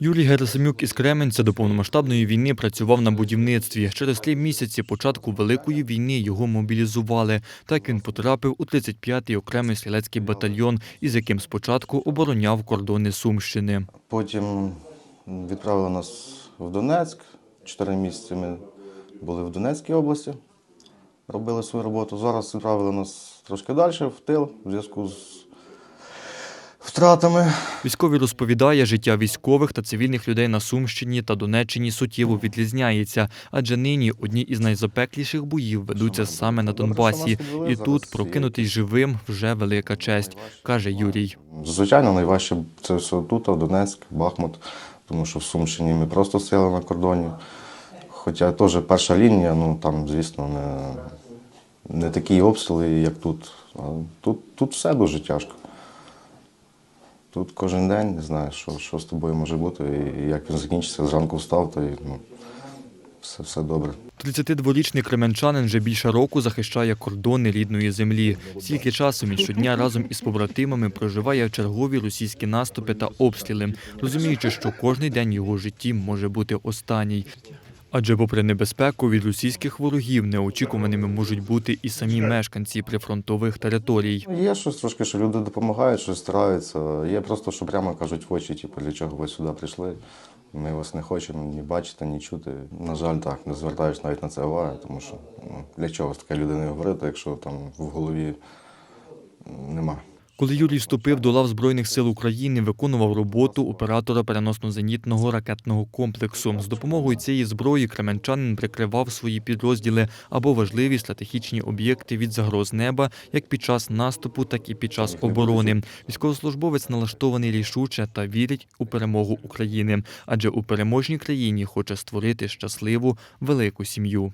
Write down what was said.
Юрій Герасимюк із Кременця до повномасштабної війни працював на будівництві. Через три місяці початку Великої війни його мобілізували. Так він потрапив у 35-й окремий стрілецький батальйон, із яким спочатку обороняв кордони Сумщини. Потім відправили нас в Донецьк. Чотири місяці ми були в Донецькій області, робили свою роботу. Зараз відправили нас трошки далі, в тил, в зв'язку з втратами. Військовий розповідає, життя військових та цивільних людей на Сумщині та Донеччині суттєво відрізняється, адже нині одні із найзапекліших боїв ведуться саме на Донбасі. І тут прокинутись живим вже велика честь, каже Юрій. Звичайно, найважче це все тут, а Донецьк, Бахмут, тому що в Сумщині ми просто стояли на кордоні. Хоча теж перша лінія, ну там, звісно, не, не такі обстріли, як тут. А тут, тут все дуже тяжко. Тут кожен день не знаєш, що, що з тобою може бути, і як він закінчиться, зранку встав, то ну, все, все добре. 32-річний кременчанин вже більше року захищає кордони рідної землі. Стільки часу він щодня разом із побратимами проживає чергові російські наступи та обстріли, розуміючи, що кожний день його житті може бути останній. Адже, попри небезпеку від російських ворогів, неочікуваними можуть бути і самі мешканці прифронтових територій. Є щось трошки, що люди допомагають, щось стараються. Є просто, що прямо кажуть в очі, типу, для чого ви сюди прийшли. Ми вас не хочемо ні бачити, ні чути. На жаль, так, не звертаєш навіть на це уваги, тому що ну, для чого з такою людиною говорити, якщо там в голові. Коли Юрій вступив до лав Збройних сил України, виконував роботу оператора переносно-зенітного ракетного комплексу. З допомогою цієї зброї кременчанин прикривав свої підрозділи або важливі стратегічні об'єкти від загроз неба, як під час наступу, так і під час оборони. Військовослужбовець налаштований рішуче та вірить у перемогу України, адже у переможній країні хоче створити щасливу велику сім'ю.